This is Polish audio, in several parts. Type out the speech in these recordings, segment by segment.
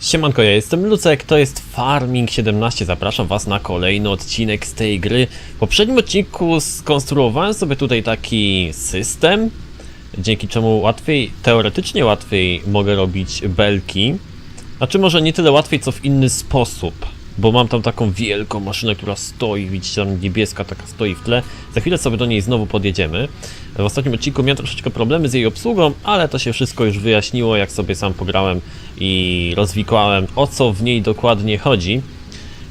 Siemanko, ja jestem Lucek, to jest Farming 17, zapraszam was na kolejny odcinek z tej gry. W poprzednim odcinku skonstruowałem sobie tutaj taki system, dzięki czemu łatwiej, teoretycznie łatwiej mogę robić belki. Znaczy może nie tyle łatwiej, co w inny sposób, bo mam tam taką wielką maszynę, która stoi, widzicie tam niebieska taka stoi w tle. Za chwilę sobie do niej znowu podjedziemy. W ostatnim odcinku miałem troszeczkę problemy z jej obsługą, ale to się wszystko już wyjaśniło, jak sobie sam pograłem i rozwikłałem, o co w niej dokładnie chodzi.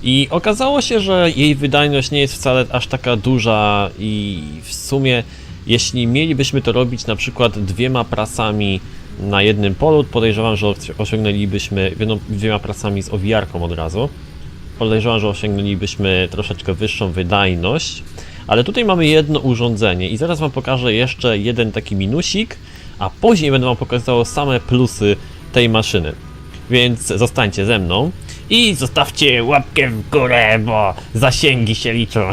I okazało się, że jej wydajność nie jest wcale aż taka duża i w sumie jeśli mielibyśmy to robić na przykład dwiema prasami na jednym polu, podejrzewam, że osiągnęlibyśmy dwiema prasami z owijarką od razu. Podejrzewam, że osiągnęlibyśmy troszeczkę wyższą wydajność, ale tutaj mamy jedno urządzenie i zaraz Wam pokażę jeszcze jeden taki minusik, a później będę Wam pokazywał same plusy tej maszyny. Więc zostańcie ze mną i zostawcie łapkę w górę, bo zasięgi się liczą.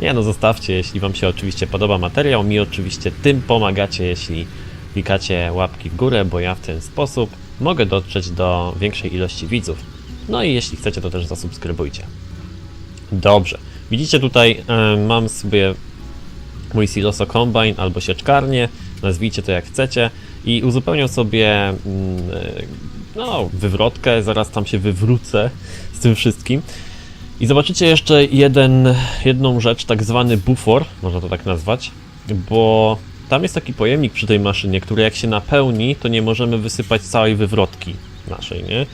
Nie no, zostawcie, jeśli Wam się oczywiście podoba materiał. Mi oczywiście tym pomagacie, jeśli klikacie łapki w górę, bo ja w ten sposób mogę dotrzeć do większej ilości widzów. No i jeśli chcecie, to też zasubskrybujcie. Dobrze. Widzicie tutaj e, mam sobie mój Siloso Combine albo sieczkarnię, nazwijcie to jak chcecie i uzupełniam sobie e, no, wywrotkę, zaraz tam się wywrócę z tym wszystkim. I zobaczycie jeszcze jeden, jedną rzecz, tak zwany bufor, można to tak nazwać, bo tam jest taki pojemnik przy tej maszynie, który jak się napełni, to nie możemy wysypać całej wywrotki naszej, nie?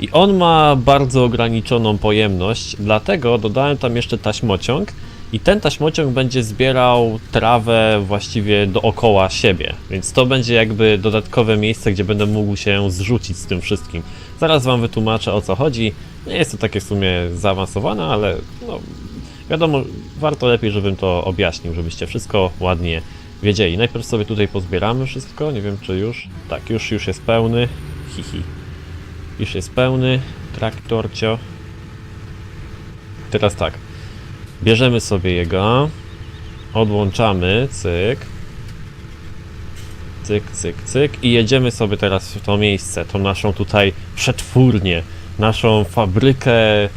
I on ma bardzo ograniczoną pojemność, dlatego dodałem tam jeszcze taśmociąg i ten taśmociąg będzie zbierał trawę właściwie dookoła siebie, więc to będzie jakby dodatkowe miejsce, gdzie będę mógł się zrzucić z tym wszystkim. Zaraz wam wytłumaczę o co chodzi. Nie jest to takie w sumie zaawansowane, ale no, wiadomo, warto lepiej, żebym to objaśnił, żebyście wszystko ładnie wiedzieli. Najpierw sobie tutaj pozbieramy wszystko, nie wiem czy już. Tak, już, już jest pełny. Hihi. Już jest pełny. Traktorcio. Teraz tak. Bierzemy sobie jego. Odłączamy. Cyk. Cyk, cyk, cyk. I jedziemy sobie teraz w to miejsce. Tą naszą tutaj przetwórnię. Naszą fabrykę y,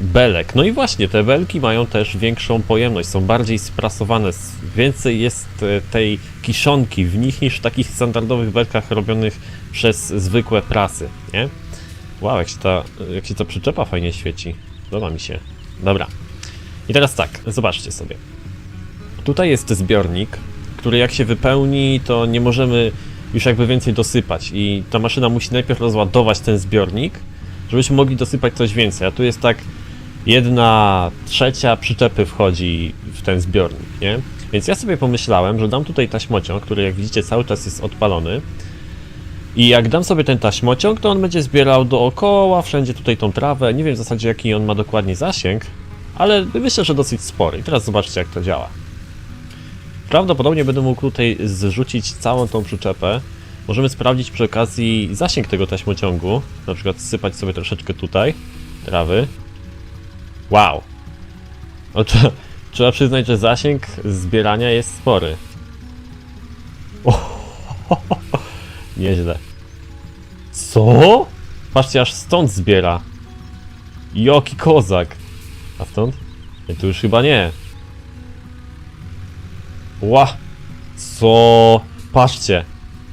belek. No i właśnie, te belki mają też większą pojemność, są bardziej sprasowane, więcej jest e, tej kiszonki w nich niż w takich standardowych belkach robionych przez zwykłe prasy, nie? Wow, jak się ta, jak się ta przyczepa fajnie świeci. Podoba mi się. Dobra. I teraz tak, zobaczcie sobie. Tutaj jest zbiornik, który jak się wypełni, to nie możemy już jakby więcej dosypać i ta maszyna musi najpierw rozładować ten zbiornik, żebyśmy mogli dosypać coś więcej, a tu jest tak jedna trzecia przyczepy wchodzi w ten zbiornik, nie? Więc ja sobie pomyślałem, że dam tutaj taśmociąg, który jak widzicie cały czas jest odpalony i jak dam sobie ten taśmociąg, to on będzie zbierał dookoła, wszędzie tutaj tą trawę, nie wiem w zasadzie jaki on ma dokładnie zasięg, ale myślę, że dosyć spory. I teraz zobaczcie jak to działa. Prawdopodobnie będę mógł tutaj zrzucić całą tą przyczepę. Możemy sprawdzić przy okazji zasięg tego taśmociągu. Na przykład sypać sobie troszeczkę tutaj trawy. Wow! No, trzeba, trzeba przyznać, że zasięg zbierania jest spory. O, nieźle. Co? Patrzcie, aż stąd zbiera. Joki kozak. A stąd? Nie, tu już chyba nie. Ła! Co? Patrzcie.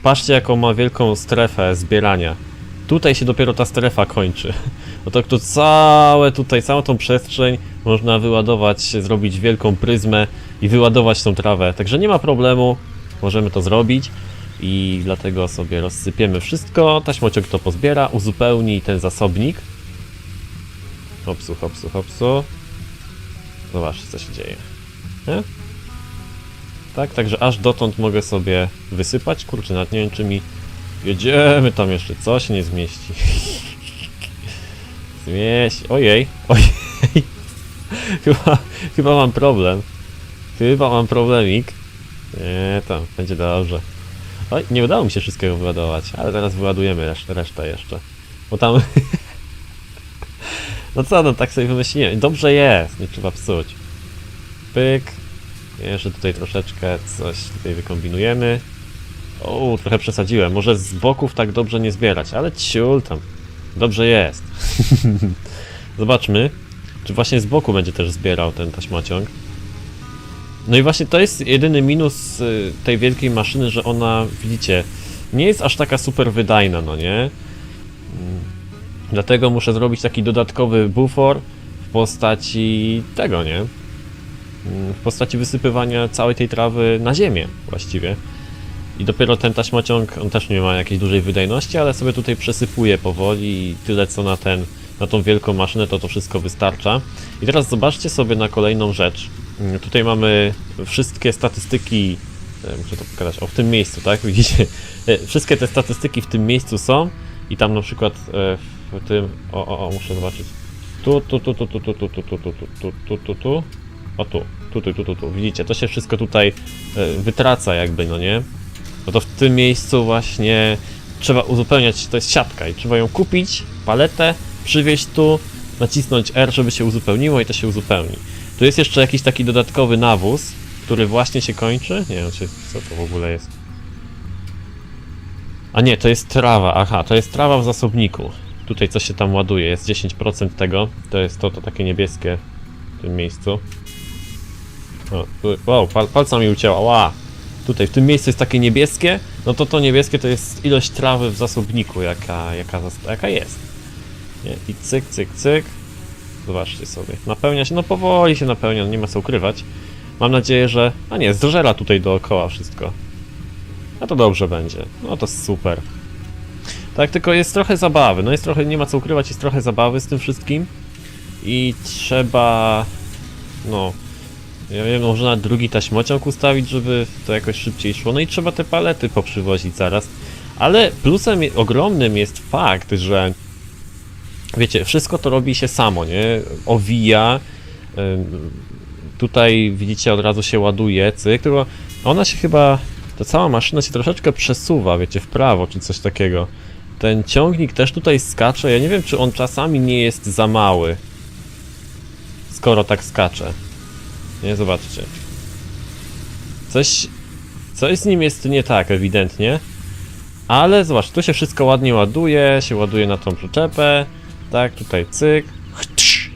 Patrzcie, jaką ma wielką strefę zbierania. Tutaj się dopiero ta strefa kończy. No to, to całe tutaj, całą tą przestrzeń można wyładować, zrobić wielką pryzmę i wyładować tą trawę. Także nie ma problemu, możemy to zrobić i dlatego sobie rozsypiemy wszystko. Taśmociąg to pozbiera, uzupełni ten zasobnik. Hopsu, hopsu, hopsu. Zobaczcie, co się dzieje. Nie? Tak, także aż dotąd mogę sobie wysypać. Kurczę, nawet nie wiem, czy mi jedziemy tam jeszcze. Co się nie zmieści? Zmieści. Ojej, ojej. Chyba, chyba mam problem. Chyba mam problemik. Nie, tam, będzie dobrze. Oj, nie udało mi się wszystkiego wyładować, ale teraz wyładujemy resztę, jeszcze. Bo tam... no co, no tak sobie wymyśliłem. Dobrze jest, nie trzeba psuć. Pyk. Jeszcze tutaj troszeczkę coś tutaj wykombinujemy. O, trochę przesadziłem. Może z boków tak dobrze nie zbierać, ale ciul tam. Dobrze jest. Zobaczmy, czy właśnie z boku będzie też zbierał ten taśmociąg. No i właśnie to jest jedyny minus y, tej wielkiej maszyny, że ona, widzicie, nie jest aż taka super wydajna, no nie? Mm, Dlatego muszę zrobić taki dodatkowy bufor w postaci tego, nie? Mm, W postaci wysypywania całej tej trawy na ziemię właściwie. I dopiero ten taśmociąg, on też nie ma jakiejś dużej wydajności, ale sobie tutaj przesypuje powoli i tyle co na ten, na tą wielką maszynę, to to wszystko wystarcza. I teraz zobaczcie sobie na kolejną rzecz. Mm, Tutaj mamy wszystkie statystyki, e, muszę to pokazać, o w tym miejscu, tak? Widzicie? E, Wszystkie te statystyki w tym miejscu są i tam na przykład e, w tym, o, o, o, muszę zobaczyć. Tu, tu, tu, tu, tu, tu, tu, tu, tu, tu, tu, tu, tu, tu, o tu, tu, tu, tu, tu, widzicie, to się wszystko tutaj e, wytraca jakby, no nie? No to w tym miejscu właśnie trzeba uzupełniać, to jest siatka i trzeba ją kupić, paletę, przywieźć tu, nacisnąć R, żeby się uzupełniło i to się uzupełni. Tu jest jeszcze jakiś taki dodatkowy nawóz, który właśnie się kończy. Nie wiem, czy, co to w ogóle jest. A nie, to jest trawa, aha, to jest trawa w zasobniku. Tutaj coś się tam ładuje, jest 10% tego, to jest to, to takie niebieskie w tym miejscu. O, tu, wow, pal, palca mi ucięła, ła! Tutaj, w tym miejscu jest takie niebieskie, no to to niebieskie to jest ilość trawy w zasobniku, jaka, jaka, jaka jest. Nie? I cyk, cyk, cyk. Zobaczcie sobie. Napełnia się, no powoli się napełnia, nie ma co ukrywać. Mam nadzieję, że... A nie, zżera tutaj dookoła wszystko. A to dobrze będzie. No to super. Tak, tylko jest trochę zabawy. No jest trochę, nie ma co ukrywać, jest trochę zabawy z tym wszystkim. I trzeba... No... Ja wiem, może na drugi taśmociąg ustawić, żeby to jakoś szybciej szło. No i trzeba te palety poprzywozić zaraz. Ale plusem ogromnym jest fakt, że wiecie, wszystko to robi się samo, nie? Owija. ym, Tutaj widzicie, od razu się ładuje, cyk, tylko ona się chyba, ta cała maszyna się troszeczkę przesuwa, wiecie, w prawo, czy coś takiego. Ten ciągnik też tutaj skacze, ja nie wiem, czy on czasami nie jest za mały, skoro tak skacze. Nie, zobaczcie. Coś, coś z nim jest nie tak, ewidentnie. Ale zobacz, tu się wszystko ładnie ładuje, się ładuje na tą przyczepę. Tak, tutaj cyk.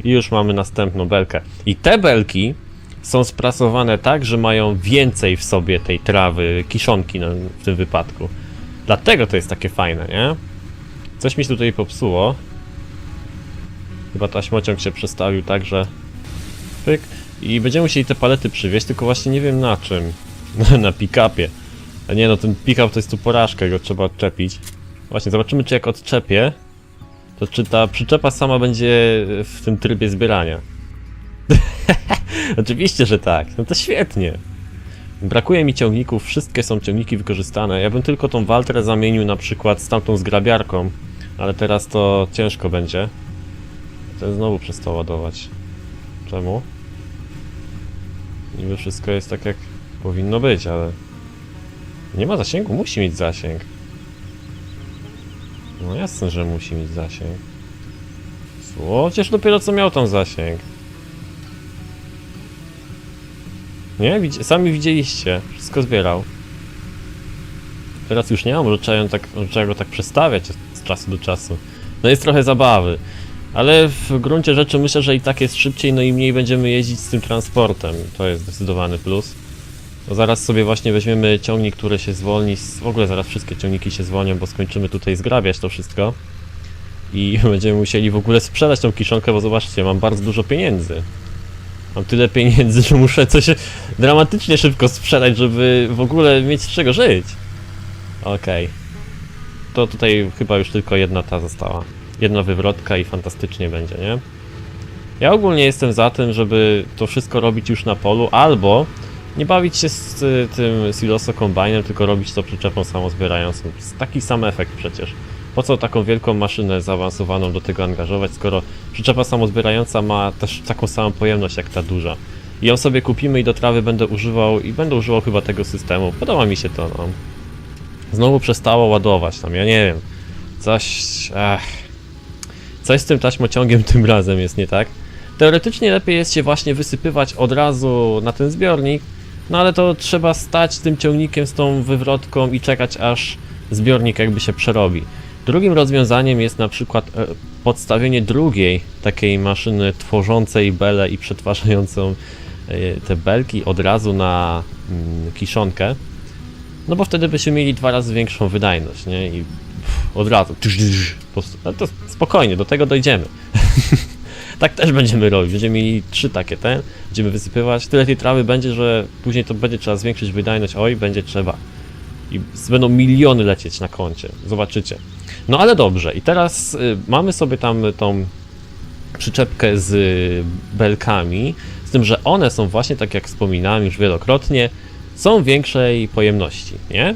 I już mamy następną belkę. I te belki są sprasowane tak, że mają więcej w sobie tej trawy, kiszonki w tym wypadku. Dlatego to jest takie fajne, nie? Coś mi się tutaj popsuło. Chyba taśmociąg się przestawił tak, że... Pyk. I będziemy musieli te palety przywieźć, tylko właśnie nie wiem na czym. na pick-upie. A nie no, ten pick-up to jest tu porażka, go trzeba odczepić. Właśnie, zobaczymy czy jak odczepię, to czy ta przyczepa sama będzie w tym trybie zbierania. Oczywiście, że tak. No to świetnie. Brakuje mi ciągników, wszystkie są ciągniki wykorzystane. Ja bym tylko tą Waltrę zamienił na przykład z tamtą zgrabiarką, ale teraz to ciężko będzie. Ten znowu przestał ładować. Czemu? Niby wszystko jest tak jak powinno być, ale... Nie ma zasięgu? Musi mieć zasięg. No jasne, że musi mieć zasięg. Przecież dopiero co miał tam zasięg. Nie? Sami widzieliście. Wszystko zbierał. Teraz już nie może trzeba, tak, trzeba go tak przestawiać z czasu do czasu. No jest trochę zabawy. Ale w gruncie rzeczy myślę, że i tak jest szybciej, no i mniej będziemy jeździć z tym transportem. To jest zdecydowany plus. Zaraz sobie właśnie weźmiemy ciągnik, który się zwolni. W ogóle zaraz wszystkie ciągniki się zwolnią, bo skończymy tutaj zgrabiać to wszystko. I będziemy musieli w ogóle sprzedać tą kiszonkę, bo zobaczcie, mam bardzo dużo pieniędzy. Mam tyle pieniędzy, że muszę coś dramatycznie szybko sprzedać, żeby w ogóle mieć z czego żyć. Okej. To tutaj chyba już tylko jedna ta została. Jedna wywrotka i fantastycznie będzie, nie? Ja ogólnie jestem za tym, żeby to wszystko robić już na polu, albo nie bawić się z y, tym siloso kombajnem, tylko robić to przyczepą samozbierającą. Taki sam efekt przecież. Po co taką wielką maszynę zaawansowaną do tego angażować, skoro przyczepa samozbierająca ma też taką samą pojemność jak ta duża. I ją sobie kupimy i do trawy będę używał i będę używał chyba tego systemu. Podoba mi się to, no. Znowu przestało ładować tam, ja nie wiem. Coś... Ech. Coś z tym taśmociągiem tym razem jest nie tak. Teoretycznie lepiej jest się właśnie wysypywać od razu na ten zbiornik, No ale to trzeba stać tym ciągnikiem, z tą wywrotką i czekać aż zbiornik jakby się przerobi. Drugim rozwiązaniem jest na przykład e, podstawienie drugiej takiej maszyny tworzącej belę i przetwarzającą e, te belki od razu na mm, kiszonkę. No bo wtedy byśmy mieli dwa razy większą wydajność, nie? I od razu. Ale to spokojnie, do tego dojdziemy. tak też będziemy robić. Będziemy mieli trzy takie te, będziemy wysypywać. Tyle tej trawy będzie, że później to będzie trzeba zwiększyć wydajność. Oj, będzie trzeba. I będą miliony lecieć na koncie. Zobaczycie. No ale dobrze. I teraz y, mamy sobie tam tą przyczepkę z y, belkami. Z tym, że one są właśnie, tak jak wspominałem już wielokrotnie, są większej pojemności, nie?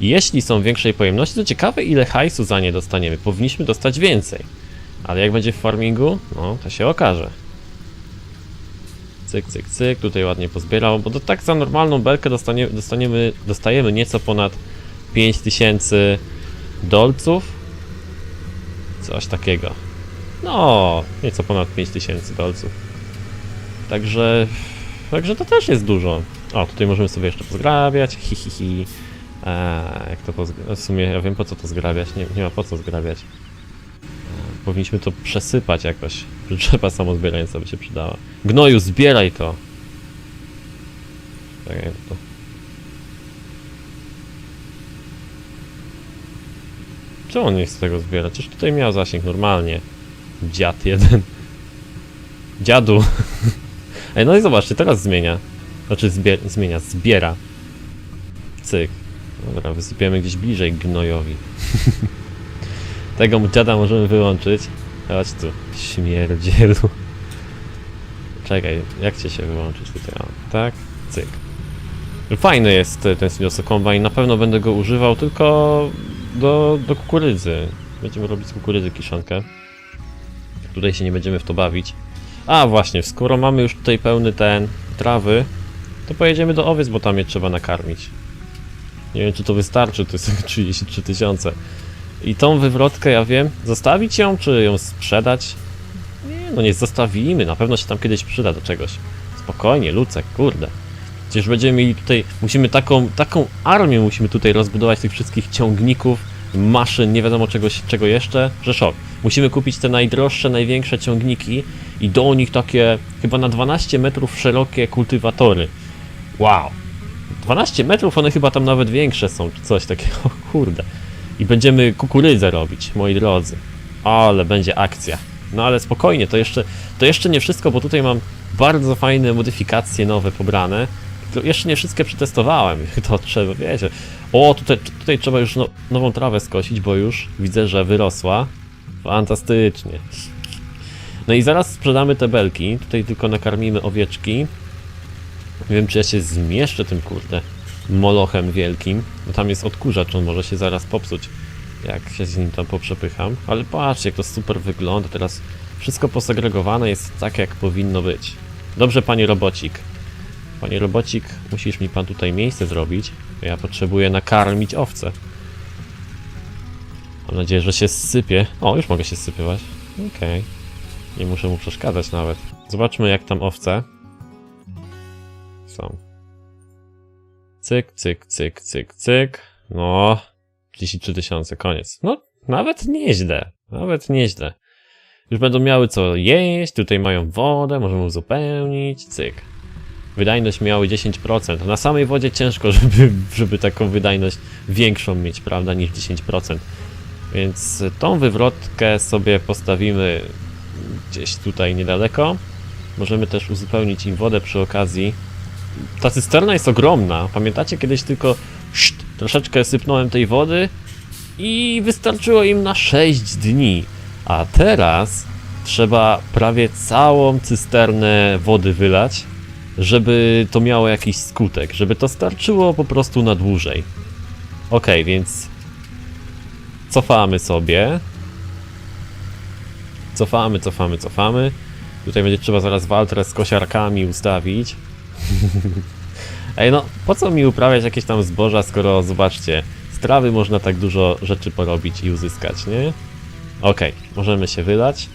Jeśli są większej pojemności, to ciekawe ile hajsu za nie dostaniemy. Powinniśmy dostać więcej. Ale jak będzie w farmingu, no to się okaże. Cyk, cyk, cyk, tutaj ładnie pozbierał, bo to tak za normalną belkę dostanie, dostaniemy, dostajemy nieco ponad 5000 dolców. Coś takiego. No, nieco ponad 5000 dolców. Także, także to też jest dużo. O, tutaj możemy sobie jeszcze pozgrabiać, hi, hi, hi. Eee, jak to pozgra- w sumie ja wiem po co to zgrabiać, nie, nie ma po co zgrabiać. Powinniśmy to przesypać jakoś. Przyczepa samozbierająca by się przydała. Gnoju, zbieraj to! Czekaj, to... Czemu on nie chce tego zbierać? Przecież tutaj miał zasięg normalnie. Dziad jeden. Dziadu. Ej, no i zobaczcie, teraz zmienia. Znaczy zbier zmienia, zbiera. Cyk. Dobra, wysypiemy gdzieś bliżej gnojowi. Tego mu dziada możemy wyłączyć. Chodź tu, śmierdzielu. Czekaj, jak cię się wyłączyć tutaj? O, tak? Cyk. Fajny jest e, ten Siloso Combine, na pewno będę go używał, tylko do, do kukurydzy. Będziemy robić z kukurydzy kiszonkę. Tutaj się nie będziemy w to bawić. A właśnie, skoro mamy już tutaj pełny ten trawy, to pojedziemy do owiec, bo tam je trzeba nakarmić. Nie wiem, czy to wystarczy, to jest 33 tysiące. I tą wywrotkę, ja wiem, zostawić ją, czy ją sprzedać? Nie, no nie zostawimy, na pewno się tam kiedyś przyda do czegoś. Spokojnie, Lucek, kurde. Przecież będziemy mieli tutaj, musimy taką, taką armię musimy tutaj rozbudować tych wszystkich ciągników, maszyn, nie wiadomo czegoś, czego jeszcze, że szok. Musimy kupić te najdroższe, największe ciągniki i do nich takie chyba na 12 metrów szerokie kultywatory. Wow. 12 metrów, one chyba tam nawet większe są, czy coś takiego, kurde. I będziemy kukurydzę robić, moi drodzy. Ale będzie akcja. No ale spokojnie, to jeszcze, to jeszcze nie wszystko, bo tutaj mam bardzo fajne modyfikacje nowe pobrane. Jeszcze nie wszystkie przetestowałem, to trzeba, wiecie. O, tutaj, tutaj trzeba już no, nową trawę skosić, bo już widzę, że wyrosła. Fantastycznie. No i zaraz sprzedamy te belki. Tutaj tylko nakarmimy owieczki. Nie wiem, czy ja się zmieszczę tym, kurde, molochem wielkim. Bo tam jest odkurzacz, on może się zaraz popsuć, jak się z nim tam poprzepycham. Ale patrzcie, jak to super wygląda. Teraz wszystko posegregowane jest tak, jak powinno być. Dobrze, panie robocik. Panie robocik, musisz mi pan tutaj miejsce zrobić. Ja potrzebuję nakarmić owce. Mam nadzieję, że się sypie. O, już mogę się sypywać. Okej. Nie muszę mu przeszkadzać nawet. Zobaczmy, jak tam owce są. Cyk, cyk, cyk, cyk, cyk. No, 33 tysiące, koniec. No, nawet nieźle. Nawet nieźle. Już będą miały co jeść, tutaj mają wodę, możemy uzupełnić, cyk. Wydajność miały 10%. Na samej wodzie ciężko, żeby, żeby taką wydajność większą mieć, prawda, niż 10%. Więc tą wywrotkę sobie postawimy gdzieś tutaj niedaleko. Możemy też uzupełnić im wodę przy okazji. Ta cysterna jest ogromna. Pamiętacie, kiedyś tylko szt, troszeczkę sypnąłem tej wody i wystarczyło im na 6 dni. A teraz trzeba prawie całą cysternę wody wylać, żeby to miało jakiś skutek, żeby to starczyło po prostu na dłużej. Ok, więc cofamy sobie. Cofamy, cofamy, cofamy. Tutaj będzie trzeba zaraz waltrę z kosiarkami ustawić. Ej no, po co mi uprawiać jakieś tam zboża, skoro zobaczcie, z trawy można tak dużo rzeczy porobić i uzyskać, nie? Okej, możemy się wylać.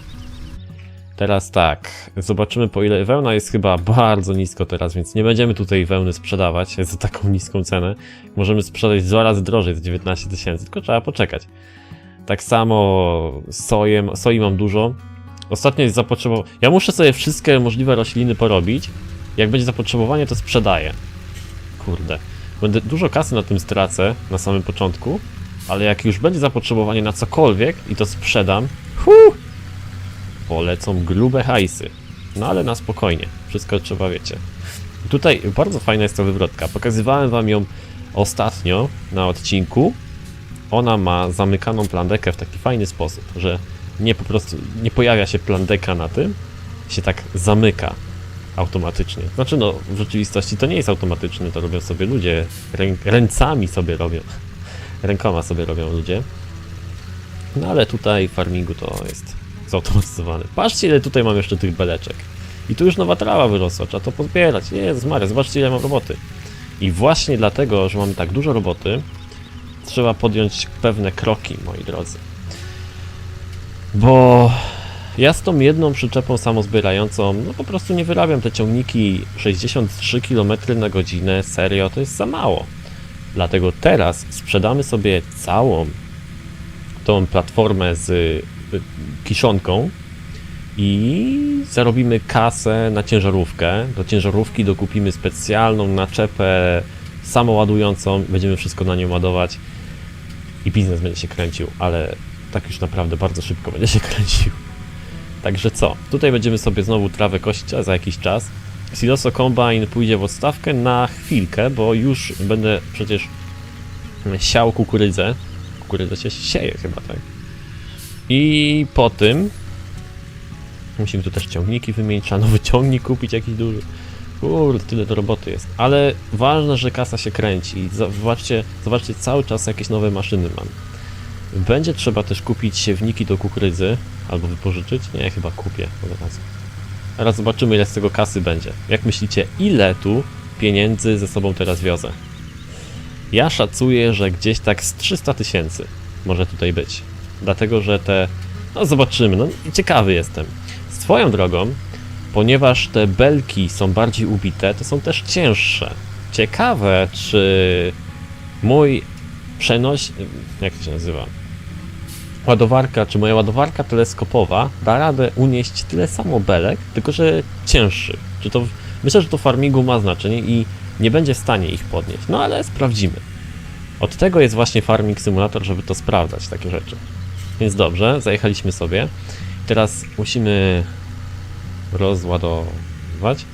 Teraz tak, zobaczymy po ile wełna jest chyba bardzo nisko teraz, więc nie będziemy tutaj wełny sprzedawać za taką niską cenę. Możemy sprzedać dwa razy drożej, za 19 tysięcy, tylko trzeba poczekać. Tak samo sojem, soi mam dużo. Ostatnio jest zapotrzebowanie. Ja muszę sobie wszystkie możliwe rośliny porobić. Jak będzie zapotrzebowanie, to sprzedaję. Kurde. Będę dużo kasy na tym stracę na samym początku, ale jak już będzie zapotrzebowanie na cokolwiek i to sprzedam, huh, polecą grube hajsy. No ale na spokojnie, wszystko trzeba wiecie. Tutaj bardzo fajna jest ta wywrotka. Pokazywałem wam ją ostatnio na odcinku. Ona ma zamykaną plandekę w taki fajny sposób, że nie po prostu nie pojawia się plandeka na tym, się tak zamyka automatycznie. Znaczy no, w rzeczywistości to nie jest automatyczne, to robią sobie ludzie, rę, ręcami sobie robią, rękoma sobie robią ludzie. No ale tutaj w farmingu to jest zautomatyzowane. Patrzcie ile tutaj mam jeszcze tych beleczek. I tu już nowa trawa wyrosła, trzeba to pozbierać. Jezus Maria, zobaczcie ile mam roboty. I właśnie dlatego, że mamy tak dużo roboty, trzeba podjąć pewne kroki, moi drodzy. Bo ja z tą jedną przyczepą samozbierającą, no po prostu nie wyrabiam te ciągniki 63 km na godzinę, serio, to jest za mało. Dlatego teraz sprzedamy sobie całą tą platformę z y, kiszonką i zarobimy kasę na ciężarówkę. Do ciężarówki dokupimy specjalną naczepę samoładującą, będziemy wszystko na nią ładować i biznes będzie się kręcił, ale tak już naprawdę bardzo szybko będzie się kręcił. Także co? Tutaj będziemy sobie znowu trawę kosić a za jakiś czas. Siloso Combine pójdzie w odstawkę na chwilkę, bo już będę przecież siał kukurydzę. Kukurydza się sieje chyba, tak? I po tym musimy tu też ciągniki wymienić, trzeba nowy ciągnik kupić jakiś duży. Kurde, tyle do roboty jest. Ale ważne, że kasa się kręci. Zobaczcie, zobaczcie, cały czas jakieś nowe maszyny mam. Będzie trzeba też kupić siewniki do kukurydzy, albo wypożyczyć. Nie, chyba kupię od razu. Teraz zobaczymy, ile z tego kasy będzie. Jak myślicie, ile tu pieniędzy ze sobą teraz wiozę? Ja szacuję, że gdzieś tak z 300 tysięcy może tutaj być. Dlatego, że te... No zobaczymy, no ciekawy jestem. Swoją drogą, ponieważ te belki są bardziej ubite, to są też cięższe. Ciekawe, czy mój przenoś... jak to się nazywa? Ładowarka, czy moja ładowarka teleskopowa da radę unieść tyle samo belek, tylko że cięższy. Czy to... Myślę, że to farmingu ma znaczenie i nie będzie w stanie ich podnieść. No ale sprawdzimy. Od tego jest właśnie Farming Simulator, żeby to sprawdzać, takie rzeczy. Więc dobrze, zajechaliśmy sobie. Teraz musimy rozładować.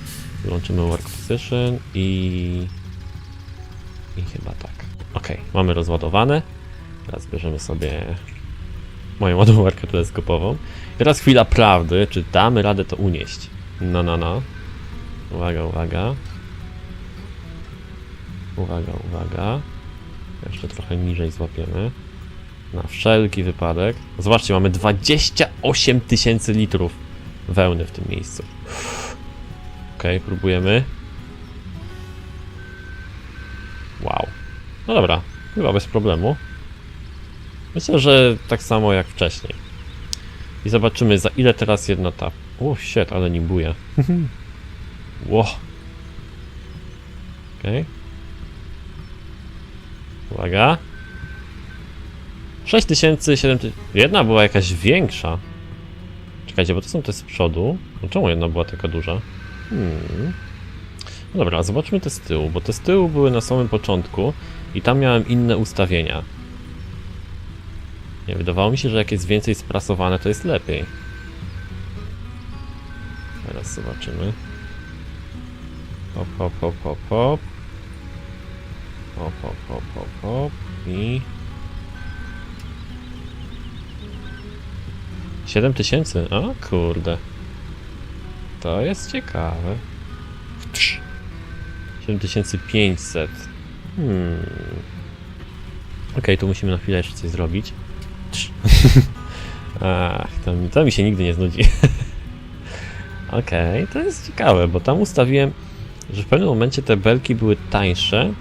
Wyłączymy Work Position i... I chyba tak. Ok, mamy rozładowane. Teraz bierzemy sobie moją ładowarkę teleskopową. Teraz chwila prawdy, czy damy radę to unieść. No, no, no. Uwaga, uwaga. Uwaga, uwaga. Jeszcze trochę niżej złapiemy. Na wszelki wypadek. Zobaczcie, mamy 28 tysięcy litrów wełny w tym miejscu. Ok, próbujemy. Wow. No dobra, chyba bez problemu. Myślę, że tak samo jak wcześniej. I zobaczymy za ile teraz jedna ta... O, shit, ale nimbuje. Ło. Okej. Okay. Uwaga. 6000, 7000... Jedna była jakaś większa. Czekajcie, bo to są te z przodu. No czemu jedna była taka duża? Hmm. No dobra, zobaczmy te z tyłu, bo te z tyłu były na samym początku i tam miałem inne ustawienia. Nie, wydawało mi się, że jak jest więcej sprasowane, to jest lepiej. Teraz zobaczymy. Hop, hop, hop, hop, hop. Hop, hop, hop, hop, hop. I... 7000? O kurde. To jest ciekawe. 7500. Hmm. Okej, okay, tu musimy na chwilę jeszcze coś zrobić. Ach, to, to mi się nigdy nie znudzi. Okej, to jest ciekawe, bo tam ustawiłem, że w pewnym momencie te belki były tańsze.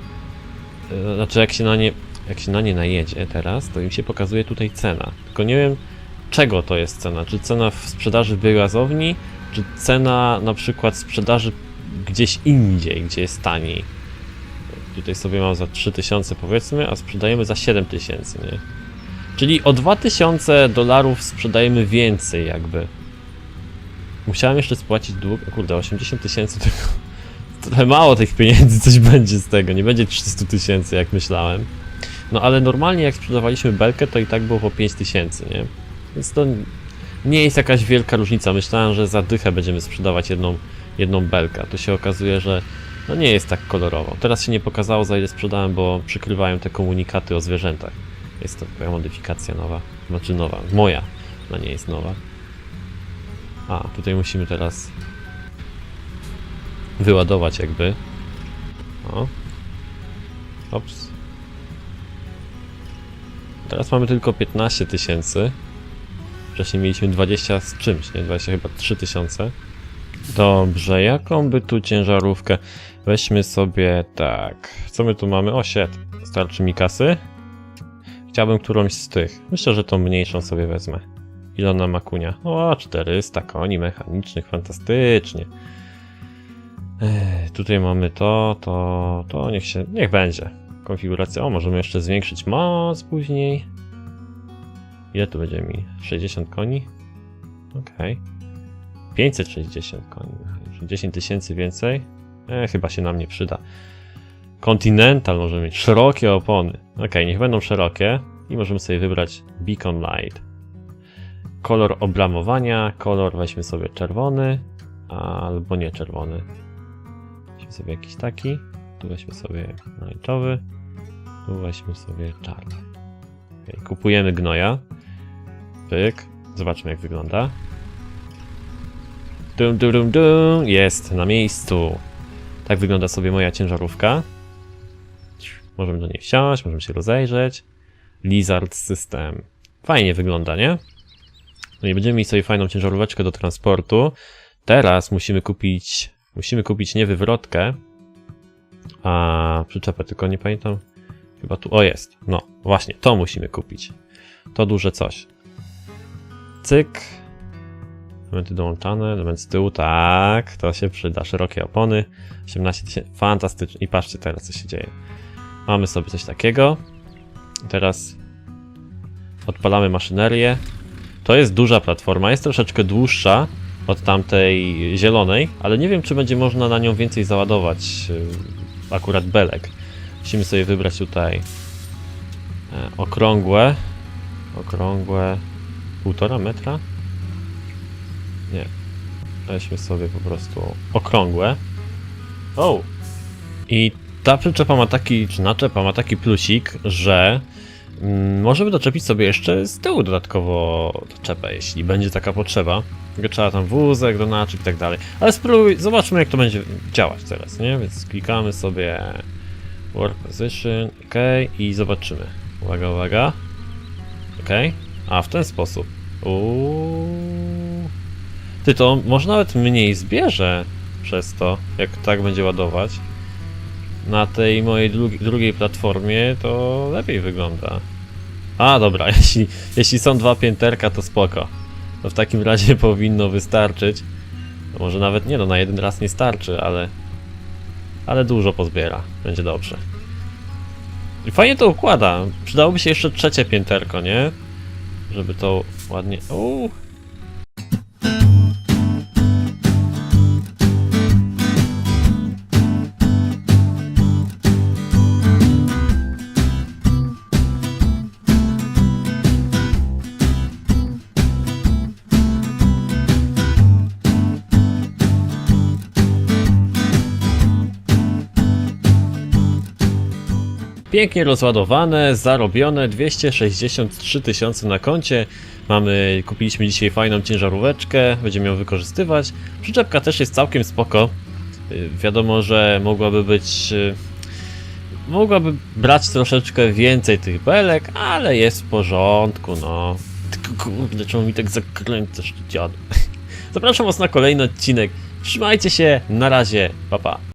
E, Znaczy, jak się na nie, jak się na nie najedzie teraz, to im się pokazuje tutaj cena. Tylko nie wiem, czego to jest cena? Czy cena w sprzedaży w biogazowni, czy cena na przykład sprzedaży gdzieś indziej, gdzie jest taniej? Tutaj sobie mam za 3000 powiedzmy, a sprzedajemy za 7000, nie? Czyli o 2000 dolarów sprzedajemy więcej jakby. Musiałem jeszcze spłacić dług. O kurde, 80 tysięcy tylko. Trochę mało tych pieniędzy, coś będzie z tego. Nie będzie 300 tysięcy, jak myślałem. No ale normalnie, jak sprzedawaliśmy belkę, to i tak było po 5 tysięcy, nie? Więc to nie jest jakaś wielka różnica. Myślałem, że za dychę będziemy sprzedawać jedną, jedną belkę. a Tu się okazuje, że no nie jest tak kolorowo. Teraz się nie pokazało, za ile sprzedałem, bo przykrywają te komunikaty o zwierzętach. Jest to taka modyfikacja nowa. Znaczy nowa. Moja. Ona nie jest nowa. A, tutaj musimy teraz wyładować jakby. O. Ops. Teraz mamy tylko 15 tysięcy. Wcześniej mieliśmy 20 z czymś, nie? 20 chyba 3 tysiące. Dobrze, jaką by tu ciężarówkę? Weźmy sobie tak. Co my tu mamy? O, shit. Starczy mi kasy? Chciałbym którąś z tych. Myślę, że tą mniejszą sobie wezmę. Ile ona ma kunia? O, 400 koni mechanicznych, fantastycznie. Ech, tutaj mamy to, to, to niech się, niech będzie. Konfiguracja, o, możemy jeszcze zwiększyć moc później. Ile tu będzie mi? 60 koni? Okej. 560 koni. mechanicznych. 10 tysięcy więcej? E, chyba się nam nie przyda. Continental możemy mieć, szerokie opony. Okej, niech będą szerokie. I możemy sobie wybrać Beacon Light. Kolor obramowania, kolor weźmy sobie czerwony, albo nie czerwony. Weźmy sobie jakiś taki, tu weźmy sobie pomarańczowy, tu weźmy sobie czarny. Okej, kupujemy gnoja. Pyk, zobaczmy jak wygląda. Dum, dum, dum, dum. Jest na miejscu. Tak wygląda sobie moja ciężarówka. Możemy do niej wsiąść, możemy się rozejrzeć. Lizard System. Fajnie wygląda, nie? No i będziemy mieć sobie fajną ciężaróweczkę do transportu. Teraz musimy kupić, musimy kupić nie wywrotkę, a przyczepę, tylko nie pamiętam. Chyba tu, o jest, no właśnie, to musimy kupić. To duże coś. Cyk. Elementy dołączane, element z tyłu, tak, to się przyda. Szerokie opony, 18 tysięcy, fantastycznie. I patrzcie teraz, co się dzieje. Mamy sobie coś takiego. Teraz odpalamy maszynerię. To jest duża platforma, jest troszeczkę dłuższa od tamtej zielonej, ale nie wiem, czy będzie można na nią więcej załadować yy, akurat belek. Musimy sobie wybrać tutaj e, okrągłe, okrągłe półtora metra? Nie. Weźmy sobie po prostu okrągłe. O! I ta przyczepa ma taki, czy naczepa ma taki plusik, że mm, możemy doczepić sobie jeszcze z tyłu dodatkowo doczepę, jeśli będzie taka potrzeba. Trzeba tam wózek donaczyć i tak dalej. Ale spróbuj, zobaczmy jak to będzie działać teraz, nie? Więc klikamy sobie Work Position, ok i zobaczymy. Uwaga, uwaga. Ok. A, w ten sposób. Uuu. Ty, to może nawet mniej zbierze przez to, jak tak będzie ładować. Na tej mojej drugi, drugiej platformie to lepiej wygląda. A, dobra, jeśli, jeśli są dwa pięterka, to spoko. To w takim razie powinno wystarczyć. No może nawet nie, no na jeden raz nie starczy, ale... Ale dużo pozbiera, będzie dobrze. I fajnie to układa. Przydałoby się jeszcze trzecie pięterko, nie? Żeby to ładnie... Uuu. Pięknie rozładowane, zarobione, 263 tysiące na koncie. Mamy, kupiliśmy dzisiaj fajną ciężaróweczkę, będziemy ją wykorzystywać. Przyczepka też jest całkiem spoko. Y, Wiadomo, że mogłaby być... y, Mogłaby brać troszeczkę więcej tych belek, ale jest w porządku, no. Tylko kurde, czemu mi tak zakręcasz, dziadu. Zapraszam was na kolejny odcinek. Trzymajcie się, na razie, pa pa.